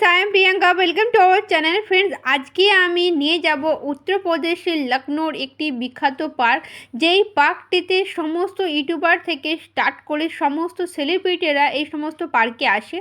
Friends I am Priyanka welcome to our channel friends আজকে আমি নিয়ে যাব উত্তরপ্রদেশের লখনৌর একটি বিখ্যাত পার্ক যেই পার্কটিতে সমস্ত ইউটিউবার থেকে স্টার্ট করে সমস্ত সেলিব্রিটিরা এই সমস্ত পার্কে আসে।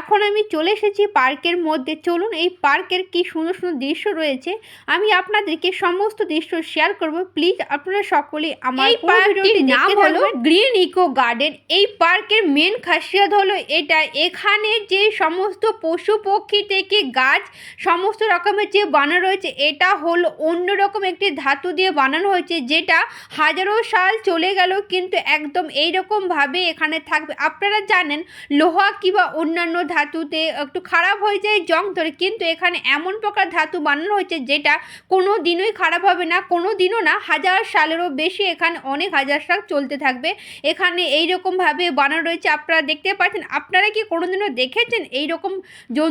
এখন আমি চলে এসেছি পার্কের মধ্যে। চলুন এই পার্কের কি সুন্দর সুন্দর দৃশ্য রয়েছে আমি আপনাদেরকে সমস্ত দৃশ্য শেয়ার করব। প্লিজ আপনারা সকলে আমার এই পার্কটির নাম হলো। গ্রিন ইকো গার্ডেন এই পার্কের মেন খাসিয়াত হলো এটা। এখানে যে সমস্ত পশু পক্ষী থেকে গাছ, সমস্ত রকমের যে বানানো রয়েছে, এটা হলো অন্যরকম একটি ধাতু দিয়ে বানানো হয়েছে, যেটা হাজারো সাল চলে গেল, কিন্তু একদম এই এইরকমভাবে এখানে থাকবে। আপনারা জানেন, লোহা কিংবা অন্যান্য ধাতুতে একটু খারাপ হয়ে যায় জং ধরে, কিন্তু এখানে এমন প্রকার ধাতু বানানো হয়েছে, যেটা কোনো দিনই খারাপ হবে না কোনো দিনও না, হাজার সালেরও বেশি এখানে অনেক হাজার সাল চলতে থাকবে। এখানে এই রকমভাবে বানানো রয়েছে, আপনারা দেখতে পাচ্ছেন। আপনারা কি কোনোদিনও দেখেছেন এই রকম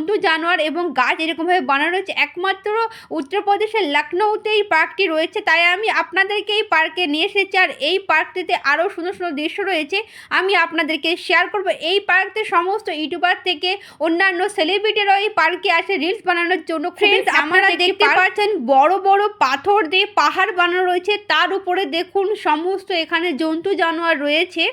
জন্তু জানোয়ার এবং গাছ এরকমভাবে বানানো রয়েছে। একমাত্র উত্তরপ্রদেশের লখনৌতে এই পার্কটি রয়েছে তাই আমি আপনাদেরকে এই পার্কে নিয়ে এসেছি। আর এই পার্কটিতে আরও সুন্দর সুন্দর দৃশ্য রয়েছে আমি আপনাদেরকে শেয়ার করব। এই পার্কতে সমস্ত ইউটিউবার থেকে অন্যান্য সেলিব্রিটিরাও এই পার্কে আসে রিলস বানানোর জন্য। ফ্রেন্ডস আপনারা দেখতে পাচ্ছেন বড় বড় পাথর দিয়ে পাহাড় বানানো রয়েছে তার উপরে দেখুন সমস্ত এখানে জন্তু জানোয়ার রয়েছে।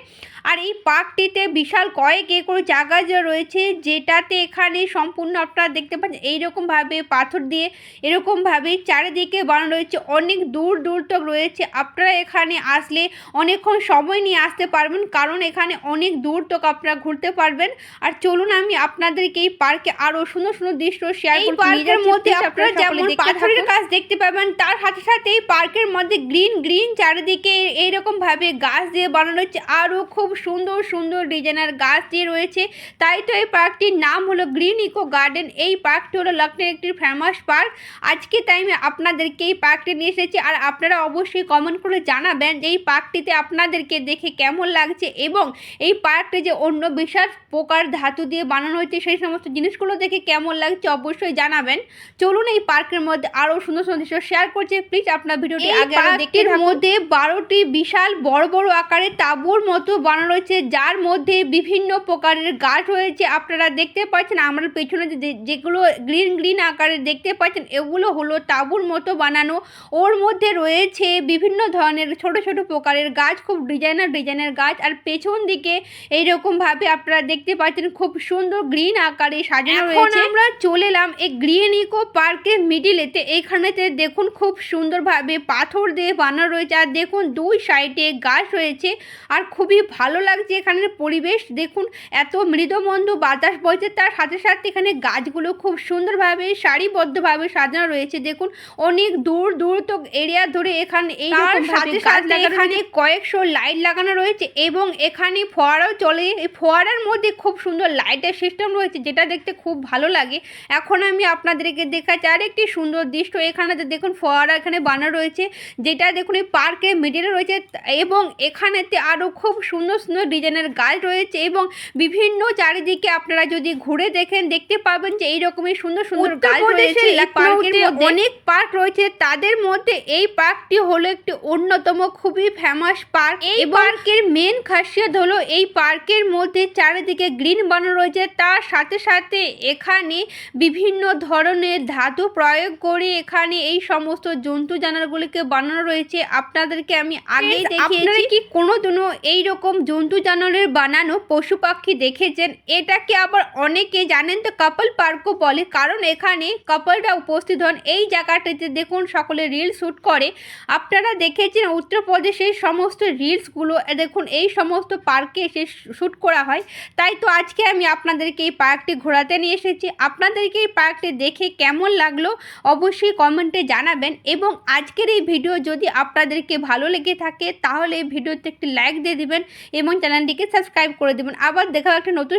আর এই পার্কটিতে বিশাল কয়েক একর জায়গা যে রয়েছে যেটাতে এখানে সম্পূর্ণ আপনারা দেখতে পাচ্ছেন এইরকমভাবে পাথর দিয়ে এরকমভাবে চারিদিকে বানানো রয়েছে। অনেক দূর দূর তক রয়েছে। আপনারা এখানে আসলে অনেকক্ষণ সময় নিয়ে আসতে পারবেন কারণ এখানে অনেক দূর তক আপনারা ঘুরতে পারবেন। আর চলুন আমি আপনাদেরকে এই পার্কে আরও সুন্দর সুন্দর দৃশ্য শেয়ার এই করব পার্কের মধ্যে আপনারা যেমন পাথরের। গাছ দেখতে পাবেন তার সাথে সাথে এই পার্কের মধ্যে গ্রিন গ্রিন চারিদিকে এইরকম ভাবে গাছ দিয়ে বানানো হচ্ছে আরও খুব সুন্দর সুন্দর ডিজাইনের গাছ দিয়ে রয়েছে। তাই তো এই পার্কটির নাম হলো গ্রিন ইকো গার্ডেন এই পার্কটি হলো লখনৌর একটি ফেমাস পার্ক আজকে টাইমে আপনাদেরকে এই পার্কটি নিয়ে এসেছি আর আপনারা অবশ্যই কমেন্ট করে জানাবেন যে এই পার্কটিতে আপনাদেরকে দেখে কেমন লাগছে এবং এই পার্কটি যে অন্য বিশাল প্রকার ধাতু দিয়ে বানানো হয়েছে সেই সমস্ত জিনিসগুলো দেখে কেমন লাগছে অবশ্যই জানাবেন। চলুন এই পার্কের মধ্যে আরও সুন্দর সুন্দর দৃশ্য শেয়ার করছি। প্লিজ আপনার ভিডিওটি আগে দেখতে মধ্যে বারোটি বিশাল বড় বড় আকারের তাঁবুর মতো বানানো রয়েছে যার মধ্যে বিভিন্ন প্রকারের গাছ রয়েছে। আপনারা দেখতে পাচ্ছেন আমার পেছনে যে- যে- যেগুলো গ্রিন গ্রিন আকারের দেখতে পাচ্ছেন এগুলো হলো তাঁবুর মতো বানানো। ওর মধ্যে রয়েছে বিভিন্ন ধরনের ছোট ছোট প্রকারের গাছ খুব ডিজাইনার ডিজাইনের গাছ। আর পেছন দিকে এইরকম ভাবে আপনারা দেখতে পাচ্ছেন খুব সুন্দর গ্রিন আকারে সাজানো রয়েছে। আমরা চলে এলাম এই গ্রিন ইকো পার্কের মিডিলেতে। এইখানেতে দেখুন খুব সুন্দরভাবে পাথর দিয়ে বানানো রয়েছে। আর দেখুন দুই সাইডে গাছ রয়েছে। আর খুবই ভালো লাগছে এখানের পরিবেশ। দেখুন এত মৃদমন্দ বাতাস বইছে। তার সাথে সাথে এখানে গাছগুলো খুব সুন্দরভাবে সারিবদ্ধভাবে সাজানো রয়েছে। দেখুন অনেক দূর দূর তো এরিয়া ধরে এখানে এই সাথে সাথে এখানে কয়েকশো লাইট লাগানো রয়েছে এবং এখানে ফোয়ারাও চলে এই ফোয়ারার মধ্যে খুব সুন্দর লাইটের সিস্টেম রয়েছে যেটা দেখতে খুব ভালো লাগে। এখন আমি আপনাদেরকে দেখাচ্ছি আর একটি সুন্দর দৃশ্য। এখানেতে দেখুন ফোয়ারা এখানে বানানো রয়েছে যেটা দেখুন এই পার্কের মিডিলে রয়েছে এবং এখানেতে আরও খুব সুন্দর সুন্দর ডিজাইনের গাছ রয়েছে এবং বিভিন্ন চারিদিকে আপনারা যদি ঘুরে দেখেন দেখতে পাবেন যে এই রকমের সুন্দর সুন্দর গাছ রয়েছে পার্কের মধ্যে। অনেক পার্ক রয়েছে তাদের মধ্যে এই পার্কটি হলো একটি অন্যতম খুবই ফেমাস পার্ক এই পার্কের মেন খাসিয়ত হলো এই পার্কের মধ্যে চারিদিকে গ্রিন বানানো রয়েছে তার সাথে সাথে এখানে বিভিন্ন ধরনের ধাতু প্রয়োগ করে এখানে এই সমস্ত জন্তু জানোয়ারগুলিকে বানানো রয়েছে। আপনাদেরকে আমি আগেই দেখিয়েছি। কি কোনোদিনও এই রকম জন্তু জানোয়ারের বানানো পশু পাখি দেখেছেন? এটাকে আবার অনেকে জানেন? তো কাপল পার্কও বলে, কারণ এখানে কাপলরা উপস্থিত হন। এই জায়গাটিতে দেখুন, সকলে রিল শ্যুট করে। আপনারা দেখেছেন উত্তরপ্রদেশের সমস্ত রিলসগুলো দেখুন, এই সমস্ত পার্কে এসে শ্যুট করা হয়। তাই তো আজকে আমি আপনাদেরকে এই পার্কটি ঘোরাতে নিয়ে এসেছি। আপনাদেরকে এই পার্কটি দেখে কেমন লাগল, অবশ্যই কমেন্টে জানাবেন। এবং আজকের এই ভিডিও যদি আপনাদেরকে ভালো লেগে থাকে, তাহলে এই ভিডিওতে একটি লাইক দিয়ে দিবেন এবং চ্যানেলটিকে সাবস্ক্রাইব করে দেবেন। আবার দেখা হবে একটা নতুন